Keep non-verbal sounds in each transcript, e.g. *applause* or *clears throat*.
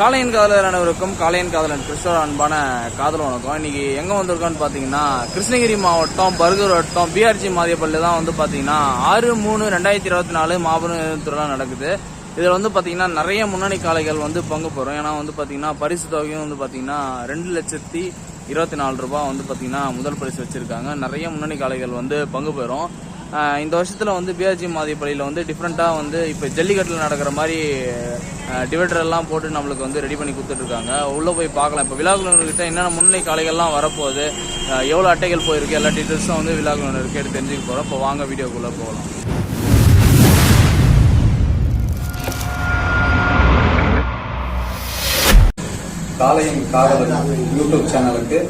காளையன் காதலர் அனைவருக்கும் காளையன் காதலன் கிறிஸ்தவ அன்பான காதல் வணக்கம். இன்னைக்கு எங்க வந்திருக்கோன்னு பாத்தீங்கன்னா கிருஷ்ணகிரி மாவட்டம் பர்கூர் வட்டம் பிஆர்ஜி மாதியப்பள்ளி தான் வந்து பாத்தீங்கன்னா ஆறு மூணு ரெண்டாயிரத்தி இருபத்தி நாலு மாபெரும் திருவிழா நடக்குது. இதில் வந்து பாத்தீங்கன்னா நிறைய முன்னணி காலைகள் வந்து பங்கு பெறும். ஏன்னா வந்து பாத்தீங்கன்னா பரிசு தொகையும் வந்து பாத்தீங்கன்னா ரெண்டு லட்சத்தி இருபத்தி நாலு ரூபாய் வந்து பாத்தீங்கன்னா முதல் பரிசு வச்சிருக்காங்க. நிறைய முன்னணி காலைகள் வந்து பங்கு பெறும். இந்த வருஷத்தில் வந்து பிஆர்ஜி மாதிப்பள்ளியில் வந்து டிஃப்ரெண்ட்டாக வந்து இப்போ ஜல்லிக்கட்டில் நடக்கிற மாதிரி டிவைடர் எல்லாம் போட்டு நம்மளுக்கு வந்து ரெடி பண்ணி கொடுத்துட்ருக்காங்க உள்ளே போய் பார்க்கலாம். இப்போ விழாக்குழுவிட்ட என்னென்ன முன்னணி காளைகள்லாம் வரப்போகுது எவ்வளோ அட்டைகள் போயிருக்கு எல்லா டீட்டெயில்ஸும் வந்து விழாக்குழுவினர் கேட்டு தெரிஞ்சுக்க போகிறோம் இப்போ வாங்க வீடியோக்குள்ளே போகலாம். காலையின் காதலன் யூடியூப் சேனலுக்கு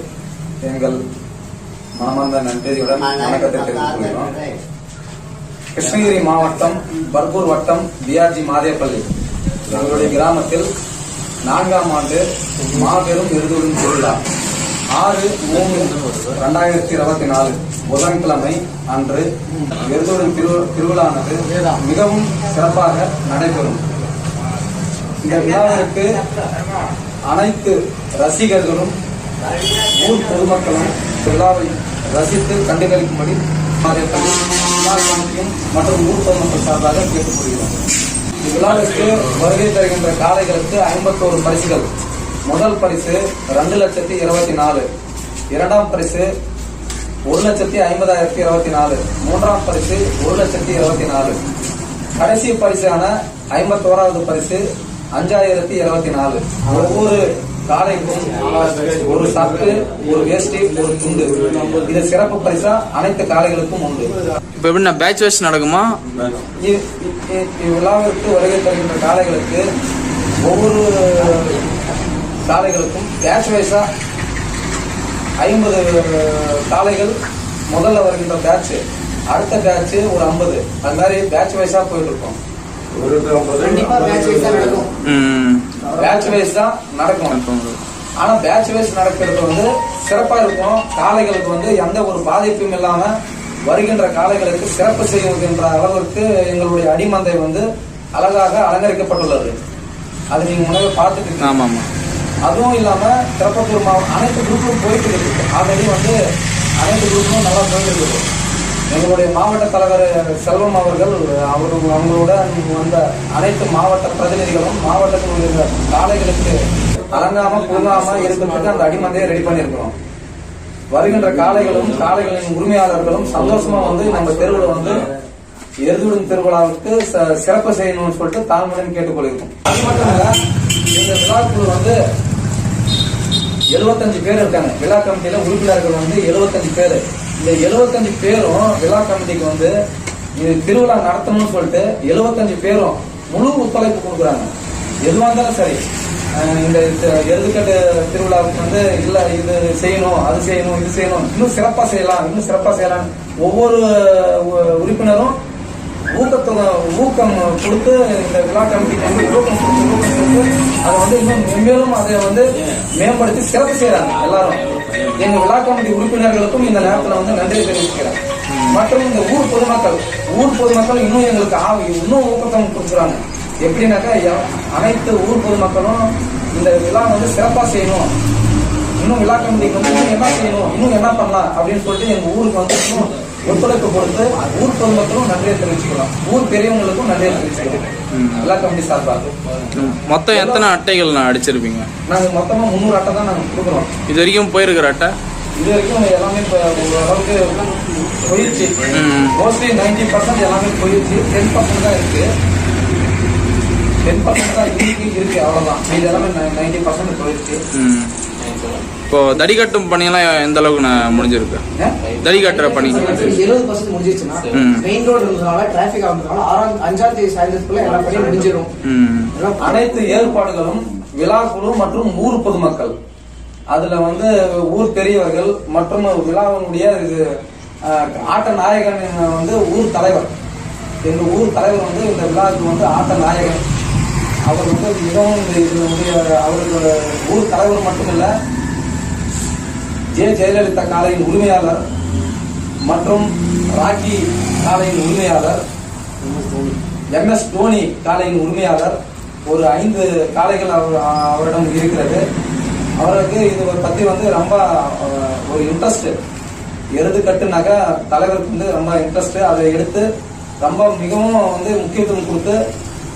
எங்கள் மனமார்ந்த நன்றியுடன் வணக்கத்தை தெரிவித்துக் கொள்கிறோம். கிருஷ்ணகிரி மாவட்டம் பர்கூர் வட்டம் பிஆர்ஜி மாதேப்பள்ளி. எங்களுடைய கிராமத்தில் நான்காம் ஆண்டு மாபெரும் விருதுடன் திருவிழா. ஆறு மூணு ரெண்டாயிரத்தி இருபத்தி நாலு புதன்கிழமை அன்று விருதுடன் திரு திருவிழானது மிகவும் சிறப்பாக நடைபெறும். இந்த விழாவிற்கு அனைத்து ரசிகர்களும் ஊர் பொதுமக்களும் விழாவை ரசித்து கண்டுகளிக்கும்படி மற்றும் ஊர் பொதுமக்கள் சார்பாக கேட்டுக்கொள்கிறோம். இவ்விழாவிற்கு வருகை தருகின்ற காளைகளுக்கு ஐம்பத்தோரு பரிசுகள். முதல் பரிசு ரெண்டு லட்சத்தி இருபத்தி நாலு. இரண்டாம் பரிசு ஒரு லட்சத்தி ஐம்பதாயிரத்தி இருபத்தி நாலு. மூன்றாம் பரிசு ஒரு லட்சத்தி இருபத்தி நாலு. கடைசி பரிசான ஐம்பத்தோராவது பரிசு அஞ்சாயிரத்தி இருபத்தி நாலு. ஒவ்வொரு காலைக்கும் ஒரு சட்டு ஒரு வேஷ்டி ஒரு துண்டு. இது சிறப்பு பரிசா அனைத்து காளைகளுக்கும் உண்டு. இப்போ எப்படின்னா பேட்ச் வைஸ் நடக்குமா? இ- இ- இவ்விழாவிற்கு வருகை தருகின்ற காளைகளுக்கு ஒவ்வொரு காளைகளுக்கும் பேட்ச் வைஸா ஐம்பது காளைகள் முதல்ல வருகின்ற பேட்ச் அடுத்த பேட்ச் ஒரு ஐம்பது. அது மாதிரி பேட்ச் வைஸா போயிட்டு இருக்கோம். கண்டிப்பா மேட்ச் வைஸா நடக்கும். ம். பேட்ச் வைஸ் தான் நடக்கும் ஆனா பேட்ச் வைஸ் நடக்கிறது வந்து சிறப்பா இருக்கும் காளைகளுக்கு வந்து எந்த ஒரு பாதிப்பும் இல்லாம வருகின்ற காளைகளுக்கு சிறப்பு செய்கின்ற அளவிற்கு எங்களுடைய அடிமந்தை வந்து அழகாக அலங்கரிக்கப்பட்டுள்ளது. அது நீங்க முன்னாடி பார்த்துட்டு. ஆமாம் ஆமாம் அதுவும் இல்லாம திருப்பத்தூர் மாவட்டம் அனைத்து குரூப்பும் போயிட்டு இருக்கு. ஆல்ரெடி வந்து அனைத்து குரூப்பும் நல்லா போயிட்டு இருக்குது. எங்களுடைய மாவட்ட தலைவர் செல்வம் அவர்கள் அவர் அவங்களோட வந்த அனைத்து மாவட்ட பிரதிநிதிகளும் மாவட்டத்தில் உள்ள காளைகளுக்கு அலங்காம புழுங்காம இருக்கிறதுக்கு அந்த அடிமந்தையை ரெடி பண்ணியிருக்கிறோம். வருகின்ற காளைகளும் காளைகளின் உரிமையாளர்களும் சந்தோஷமா வந்து நம்ம தெருவில் வந்து எருதுடன் திருவிழாவுக்கு ச- சிறப்பு செய்யணும்னு சொல்லிட்டு தாழ்மையுடன் கேட்டுக்கொள்கிறோம். அது மட்டும் இல்ல இந்த விழாக்குழு வந்து எழுபத்தஞ்சு பேர் இருக்காங்க. விழா கமிட்டியில உறுப்பினர்கள் வந்து எழுபத்தஞ்சு பேர். இந்த எழுபத்தஞ்சு பேரும் விழா கமிட்டிக்கு வந்து இது திருவிழா நடத்தணும்னு சொல்லிட்டு எழுபத்தஞ்சு பேரும் முழு ஒத்துழைப்பு கொடுக்குறாங்க. எதுவாக இருந்தாலும் சரி. இந்த எழுதுக்கட்டு திருவிழாவுக்கு வந்து இல்லை இது செய்யணும் அது செய்யணும் இது செய்யணும். இன்னும் சிறப்பாக செய்யலாம் இன்னும் சிறப்பாக செய்யலாம். ஒவ்வொரு உ- உறுப்பினரும் ஊக்கத்தொகை ஊக்கம் கொடுத்து இந்த விழா கமிட்டிக்கு வந்து ஊக்கம் கொடுத்து ஊக்கம் கொடுத்து அதை வந்து இன்னும் மென்மேலும் அதை வந்து மேம்படுத்தி சிறப்பு செய்யறாங்க எல்லாரும். எங்க விழா கமிட்டி உறுப்பினர்களுக்கும் இந்த நேரத்துல வந்து நன்றி தெரிவிக்கிறேன் மற்றும் இந்த ஊர் பொதுமக்கள் ஊர் பொதுமக்கள் இன்னும் எங்களுக்கு ஆவி இன்னும் ஊக்கத்தை கொடுக்குறாங்க. எப்படின்னாக்கா எ- அனைத்து ஊர் பொதுமக்களும் இந்த விழா வந்து சிறப்பா செய்யணும். இன்னும் விழா கமிட்டிக்கு வந்து இன்னும் என்ன செய்யணும்? இன்னும் என்ன பண்ணலாம்? அப்படின்னு சொல்லிட்டு எங்க ஊருக்கு வந்து இன்னும் ஒத்துழைப்பு கொடுத்து ஊர் பொதுமக்களும் நன்றியை தெரிவிச்சுக்கலாம். ஊர் பெரியவங்களுக்கும் நன்றியை தெரிவிச்சுக்கலாம். விழா கமிட்டி சார்பாக. மொத்தம் எத்தனை அட்டைகள் நான் அடிச்சிருப்பீங்க? நாங்க மொத்தமா முந்நூறு அட்டை தான் நாங்க கொடுக்குறோம். இது வரைக்கும் போயிருக்கிற அட்டை? இது வரைக்கும் எல்லாமே இப்போ ஓரளவுக்கு போயிடுச்சு. மோஸ்ட்லி நைன்டி பர்சன்ட் எல்லாமே போயிடுச்சு. டென் பர்சன்ட் தான் இருக்கு. டென் பர்சன்ட் தான் இன்னைக்கு இருக்கு அவ்வளவுதான். இது எல்லாமே நைன்டி பர்சன்ட் போயிடுச்சு. இப்போ தடி கட்டும் பணியெல்லாம் எந்த அளவுக்கு நான் முடிஞ்சிருக்கு? தடி கட்டுற பணி. எழுபது பர்சன்ட் முடிஞ்சிருச்சுன்னா. மெயின் ரோடு இருந்ததுனால டிராபிக் ஆகுறதுனால ஆறாம் அஞ்சாம் தேதி சாயந்தரத்துக்குள்ள எல்லா பணியும் முடிஞ்சிடும் அனைத்து ஏற்பாடுகளும் விழாக்குழு மற்றும் ஊர் பொதுமக்கள். அதுல வந்து ஊர் பெரியவர்கள் மற்றும் விழாவினுடைய ஆட்ட நாயகன் வந்து ஊர் தலைவர். எங்க ஊர் தலைவர் வந்து இந்த விழாவுக்கு வந்து ஆட்ட நாயகன். அவர் வந்து மிகவும் இதனுடைய அவருக்கு ஊர் தலைவர் மட்டுமில்ல ஜெ ஜெயலலிதா காலையின் உரிமையாளர் மற்றும் ராக்கி காலையின் உரிமையாளர் எம் எஸ் தோனி காலையின் உரிமையாளர். ஒரு ஐந்து காளைகள் அவர் அவரிடம் இருக்கிறது. அவருக்கு இது ஒரு வந்து ரொம்ப ஒரு இன்ட்ரெஸ்ட் எருதுக்கட்டுனாக்கா தலைவருக்கு வந்து ரொம்ப இன்ட்ரெஸ்ட் அதை எடுத்து ரொம்ப மிகவும் வந்து முக்கியத்துவம் கொடுத்து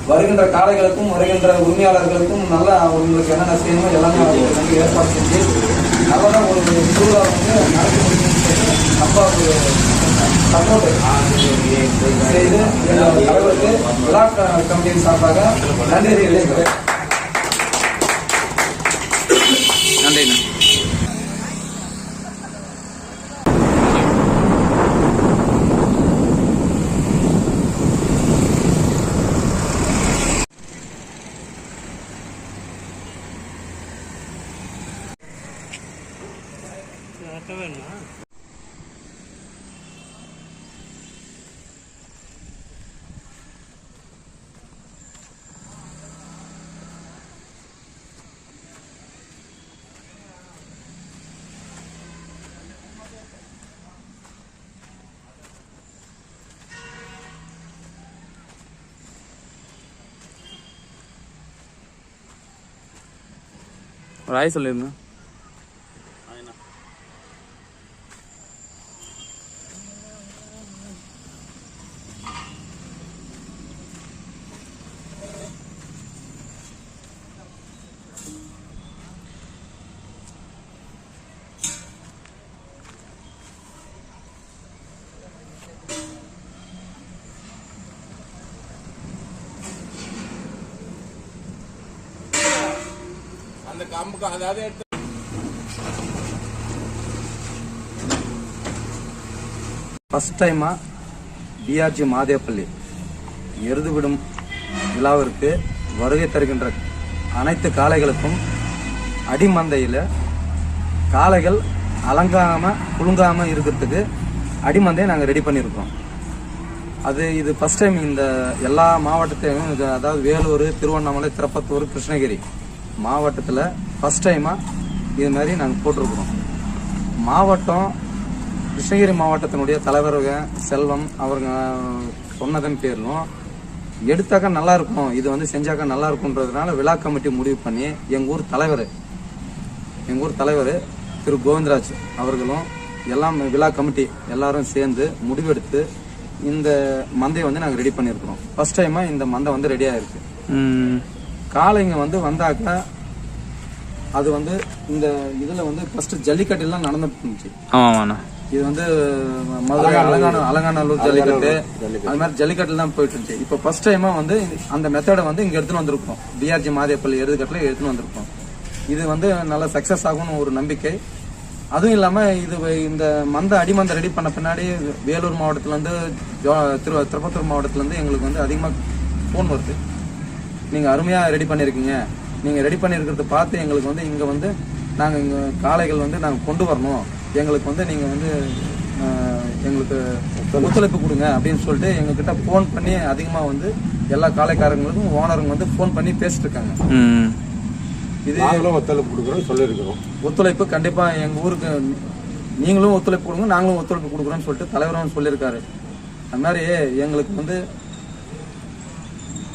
வருகின்ற காளைகளுக்கும் வருகின்ற உரிமையாளர்களுக்கும் நல்ல அவங்களுக்கு என்னென்ன செய்யணுமோ எல்லாமே அவங்களுக்கு வந்து ஏற்பாடு செஞ்சு அதெல்லாம் ஒரு திருவிழா வந்து நடத்தி முடிக்கணும்னு சொல்லி ரொம்ப ஒரு சப்போர்ட் செய்து தலைவருக்கு விழா க- கமிட்டியின் நன்றி நன்றி தெரிவிக்கிறேன் அந்த ஒரு அதாவது எடுத்து ஃபஸ்ட் டைமா பிஆர்ஜி மாதேப்பள்ளி எருதுவிடும் விழாவிற்கு வருகை தருகின்ற அனைத்து காளைகளுக்கும் அடிமந்தையில் காளைகள் அலங்காம குலுங்காம இருக்கிறதுக்கு அடிமந்தையை நாங்கள் ரெடி பண்ணியிருக்கோம் அது இது ஃபர்ஸ்ட் டைம் இந்த எல்லா மாவட்டத்தையும் இது அதாவது வேலூர் திருவண்ணாமலை திருப்பத்தூர் கிருஷ்ணகிரி மாவட்டத்தில் ஃபர்ஸ்ட் டைமாக இது மாதிரி நாங்கள் போட்டிருக்கிறோம். மாவட்டம் கிருஷ்ணகிரி மாவட்டத்தினுடைய தலைவருங்க செல்வம் அவருங்க சொன்னதன் பேரிலும் எடுத்தாக்கா நல்லாயிருக்கும் இது வந்து செஞ்சாக்கா நல்லாயிருக்குன்றதுனால விழா கமிட்டி முடிவு பண்ணி எங்கள் ஊர் தலைவர் எங்கள் ஊர் தலைவர் திரு கோவிந்தராஜ் அவர்களும் எல்லாம் விழா கமிட்டி எல்லாரும் சேர்ந்து முடிவெடுத்து இந்த மந்தையை வந்து நாங்கள் ரெடி பண்ணியிருக்கிறோம். ஃபர்ஸ்ட் டைமாக இந்த மந்தை வந்து ரெடியாக இருக்குது காளைங்க வந்து வந்தாக்கா அது வந்து இந்த இதில் வந்து ஃபர்ஸ்ட் ஜல்லிக்கட்டுலாம் நடந்துட்டு இருந்துச்சு ஆமாம்ண்ணா இது வந்து மதுரை அலங்கான அலங்காநல்லூர் ஜல்லிக்கட்டு. அது மாதிரி ஜல்லிக்கட்டுல தான் போயிட்டு இருந்துச்சு இப்போ ஃபர்ஸ்ட் டைமா வந்து அந்த மெத்தடை வந்து இங்க எடுத்துன்னு வந்திருக்கோம். டிஆர்ஜி மாதேப்பள்ளி எருதுக்கட்டில் எடுத்துன்னு வந்திருக்கோம். இது வந்து நல்ல சக்சஸ் ஆகும்னு ஒரு நம்பிக்கை. அதுவும் இல்லாம இது இந்த மந்த அடிமந்த ரெடி பண்ண பின்னாடி வேலூர் மாவட்டத்துல இருந்து ஜோ- திரு திருப்பத்தூர் மாவட்டத்துல இருந்து எங்களுக்கு வந்து அதிகமா ஃபோன் வருது. நீங்க அருமையா ரெடி பண்ணிருக்கீங்க. நீங்க ரெடி பண்ணிருக்கிறத பார்த்து எங்களுக்கு வந்து இங்க வந்து நாங்க இங்க காளைகள் வந்து நாங்க கொண்டு வரணும். எங்களுக்கு வந்து நீங்க வந்து எங்களுக்கு ஒத்துழைப்பு கொடுங்க அப்படின்னு சொல்லிட்டு எங்ககிட்ட ஃபோன் பண்ணி அதிகமா வந்து எல்லா காளைக்காரங்களுக்கும் ஓனருங்க வந்து ஃபோன் பண்ணி பேசிட்டு இருக்காங்க இது ஒத்துழைப்பு கொடுக்குறோம்னு சொல்லியிருக்கிறோம். ஒத்துழைப்பு கண்டிப்பா எங்க ஊருக்கு நீங்களும் ஒத்துழைப்பு கொடுங்க நாங்களும் ஒத்துழைப்பு கொடுக்குறோம்னு சொல்லிட்டு தலைவரும் சொல்லியிருக்காரு. அது மாதிரி எங்களுக்கு வந்து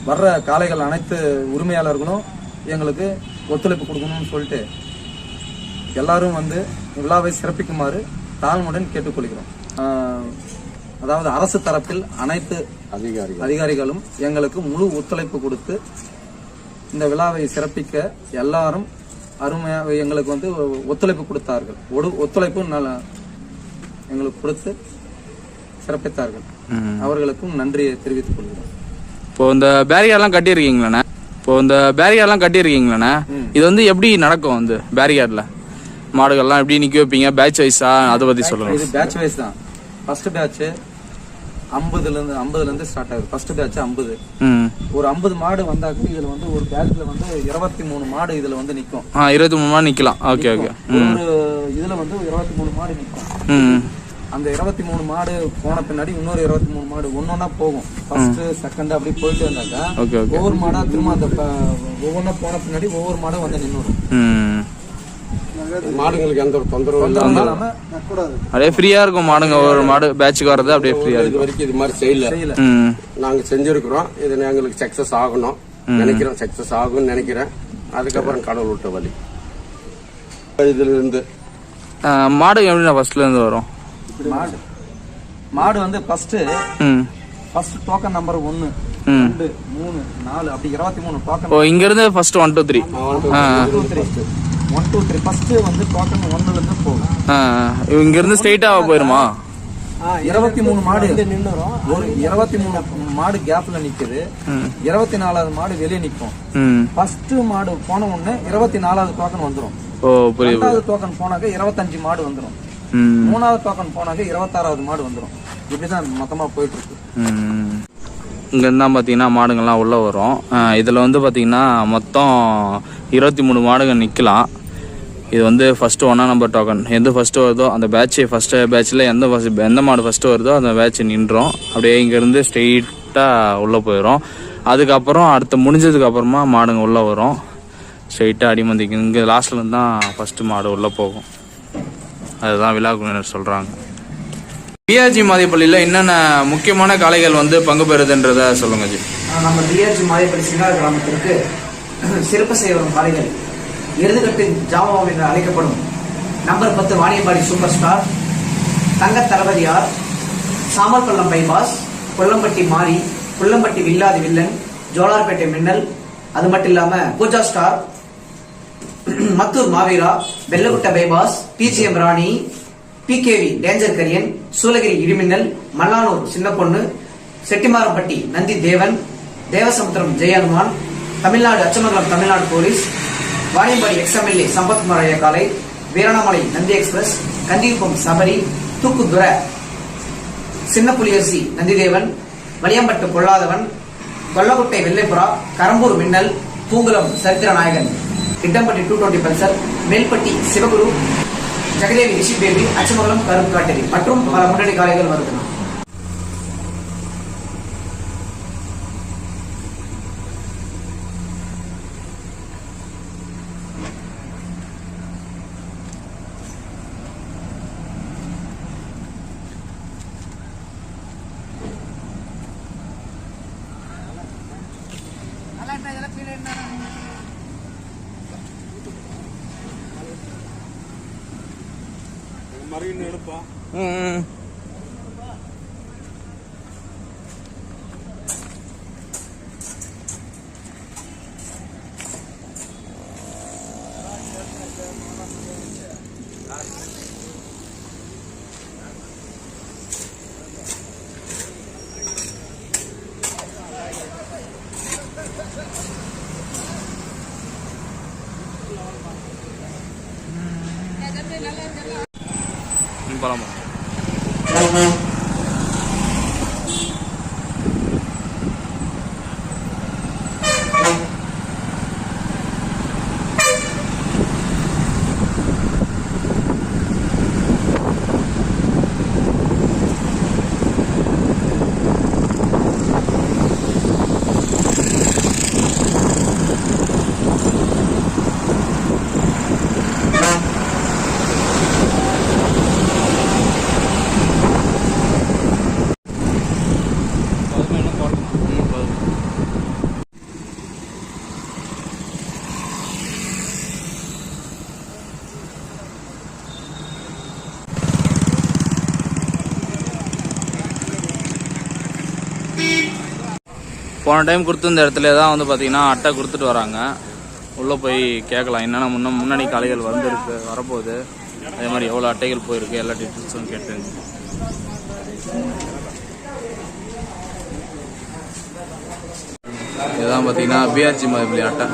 வர்ற காளைகள் அனைத்து உரிமையாளர்களும் எங்களுக்கு ஒத்துழைப்பு கொடுக்கணும்னு சொல்லிட்டு எல்லாரும் வந்து விழாவை சிறப்பிக்குமாறு தாழ்மையுடன் கேட்டுக்கொள்கிறோம். அதாவது அரசு தரப்பில் அனைத்து அதிகாரிகள். அதிகாரிகளும் எங்களுக்கு முழு ஒத்துழைப்பு கொடுத்து இந்த விழாவை சிறப்பிக்க எல்லாரும் அருமையாக எங்களுக்கு வந்து ஒத்துழைப்பு கொடுத்தார்கள். ஒடு- ஒத்துழைப்பு நல்ல எங்களுக்கு கொடுத்து சிறப்பித்தார்கள். அவர்களுக்கும் நன்றியை தெரிவித்துக் கொள்கிறோம். இப்போ இந்த பேரிகார்ட்லாம் கட்டியிருக்கீங்களாண்ணே? இப்போ இந்த பேரிகார்ட்லாம் கட்டியிருக்கீங்களாண்ணே? இது வந்து எப்படி நடக்கும் வந்து பேரிகார்டில் மாடுகள்லாம் எப்படி நிற்க வைப்பீங்க? பேட்ச் வைஸா அதை பற்றி சொல்லுங்க. இது பேட்ச் வைஸ் தான். ஃபர்ஸ்ட் பேட்ச் ஐம்பதுல இருந்து ஐம்பதுல இருந்து ஸ்டார்ட் ஆகுது. ஃபர்ஸ்ட் பேட்ச் ஐம்பது. ஒரு ஐம்பது மாடு வந்தாக்க இதுல வந்து ஒரு பேட்ச்ல வந்து இருபத்தி மூணு மாடு இதுல வந்து நிக்கும். ஆ இருபத்தி மூணு மாடு நிற்கலாம் ஓகே ஓகே. ஒரு இதுல வந்து இருபத்தி மூணு மாடு நிக்கும். ம். அந்த இருபத்தி மூணு மாடு போன பின்னாடி இன்னொரு இருபத்தி மூணு மாடு ஒன்னொன்னா போகும். ஃபர்ஸ்ட் செகண்ட் அப்படி போயிட்டு இருந்தாக்கா ஒவ்வொரு மாடா திரும்ப அந்த ஒவ்வொன்றா போன பின்னாடி ஒவ்வொரு மாடும் வந்து நின்னுடும். மாடுங்களுக்கு எந்த ஒரு தொந்தரவும் தொந்தரவு இல்லாம அப்படியே ஃப்ரீயாக இருக்கும் மாடுங்க. ஒரு மாடு பேட்சுக்கு வர்றது அப்படியே ஃப்ரீயாக இது வரைக்கும் இது மாதிரி செய்யல. நாங்க செஞ்சிருக்கிறோம். இது எங்களுக்கு சக்சஸ் ஆகணும். நினைக்கிறேன் சக்சஸ் ஆகும்னு நினைக்கிறேன். அதுக்கப்புறம் கடவுள் விட்ட வழி. இதுல இருந்து. மாடு எப்படி ஃபர்ஸ்ட்ல இருந்து வரும்? மாடு. மாடு. வந்து ஃபர்ஸ்ட் ம். ஃபர்ஸ்ட் டோக்கன் நம்பர் ஒன்னு ரெண்டு மூணு நாலு அப்படி இருபத்தி மூணு டோக்கன் ஓ இங்க இருந்து first one two three two three one two three first வந்து டோக்கன் ஒன்னுல இருந்து போகும் இங்க இருந்து ஸ்ட்ரெயிட்டா போயிருமா? இருபத்தி மூணு மாடு. ஒரு இருபத்தி மூணு மாடு கேப்ல நிக்குது. இருபத்தி நாலாவது மாடு வெளியே நிக்கும். ம். ஃபர்ஸ்ட் மாடு போன உடனே இருபத்தி நாலாவது டோக்கன் வந்துரும். ஓ புரியுது ரெண்டாவது டோக்கன் போனாக்க இருபத்தஞ்சு மாடு வந்துரும். ம் மூணாவது டோக்கன் போனாக்க இருபத்தாறாவது மாடு வந்துரும். இப்படிதான் மொத்தமா போயிட்டு இருக்கு ம். இங்க இருந்தா பாத்தீங்கன்னா மாடுங்கள்லாம் உள்ள வரும். இதுல வந்து பாத்தீங்கன்னா மொத்தம் இருபத்தி மூணு மாடுகள் நிக்கலாம் இது வந்து ஃபர்ஸ்ட் ஒன்னா நம்பர் டோக்கன் எந்த ஃபர்ஸ்ட் வருதோ அந்த பேட்ச் ஃபர்ஸ்ட் பேட்ச்ல எந்த first- எந்த மாடு ஃபர்ஸ்ட் வருதோ அந்த பேட்ச் நின்றோம். அப்படியே இங்க இருந்து ஸ்ட்ரெயிட்டா உள்ள போயிடும். அதுக்கப்புறம் அடுத்து முடிஞ்சதுக்கு அப்புறமா மாடுங்க உள்ள வரும். ஸ்ட்ரெயிட்டா அடிமந்திக்கு இங்க லாஸ்ட்ல இருந்து தான் ஃபர்ஸ்ட் மாடு உள்ள போகும். அதுதான் விழாக்குழுவினர் சொல்கிறாங்க பிஆர்ஜி மாதிப்பள்ளியில் என்னென்ன முக்கியமான காளைகள் வந்து பங்கு பெறுதுன்றத சொல்லுங்க ஜி. நம்ம டிஆர்ஜி மாதப்படி சிங்கார கிராமத்திற்கு சிறப்பு செய்ய வரும் காளைகள் எருதுகட்டு ஜாமாவம் என்று அழைக்கப்படும். நம்பர் பத்து வாணியம்பாடி சூப்பர் ஸ்டார் தங்க தளபதியார் சாமர்பள்ளம் பைபாஸ் கொல்லம்பட்டி மாரி கொல்லம்பட்டி வில்லாதி வில்லன் ஜோலார்பேட்டை மின்னல் அது மட்டும் இல்லாமல் Pooja star *clears throat* Mathur Maveera Vellakutta bypass BGM Rani PKV danger Kariyan Soolagiri இடிமின்னல் Mallanur சின்ன பொண்ணு Chettimarapatti Nandhi Devan Devasamudram Jayahanuman Tamilnadu Achamangalam Tamilnadu police Vaniyambadi ex MLA Sampathkumar ஐயக்காலை காலை வீரணாமலை நந்தி எக்ஸ்பிரஸ் கந்திகுப்பம் சபரி தூக்குதுர சின்ன புலியரசி நந்திதேவன் வலியம்பட்டு பொல்லாதவன் கொல்லகுட்டை வெள்ளைப்புறா கரம்பூர் மின்னல் பூங்குளம் சரித்திர நாயகன் Thittampatti two twenty Pulsar Melpatti Sivaguru Jagadevi Rishi baby Achamangalam கருப்பு காட்டேரி மற்றும் பல முன்னணி காலைகள் வருகின்றன. கரையில் எடுப்பா paramos போன டைம் கொடுத்துருந்த இடத்துல தான் வந்து பார்த்தீங்கன்னா அட்டை கொடுத்துட்டு வராங்க. உள்ளே போய் கேட்கலாம். என்னென்ன முன்ன முன்னணி காலைகள் வந்துருக்கு வரப்போகுது. அதே மாதிரி எவ்வளோ அட்டைகள் போயிருக்கு எல்லா டீட்டெயில்ஸும் கேட்டு. இதுதான் பார்த்தீங்கன்னா பிஆர்ஜி மாதிரி அட்டை.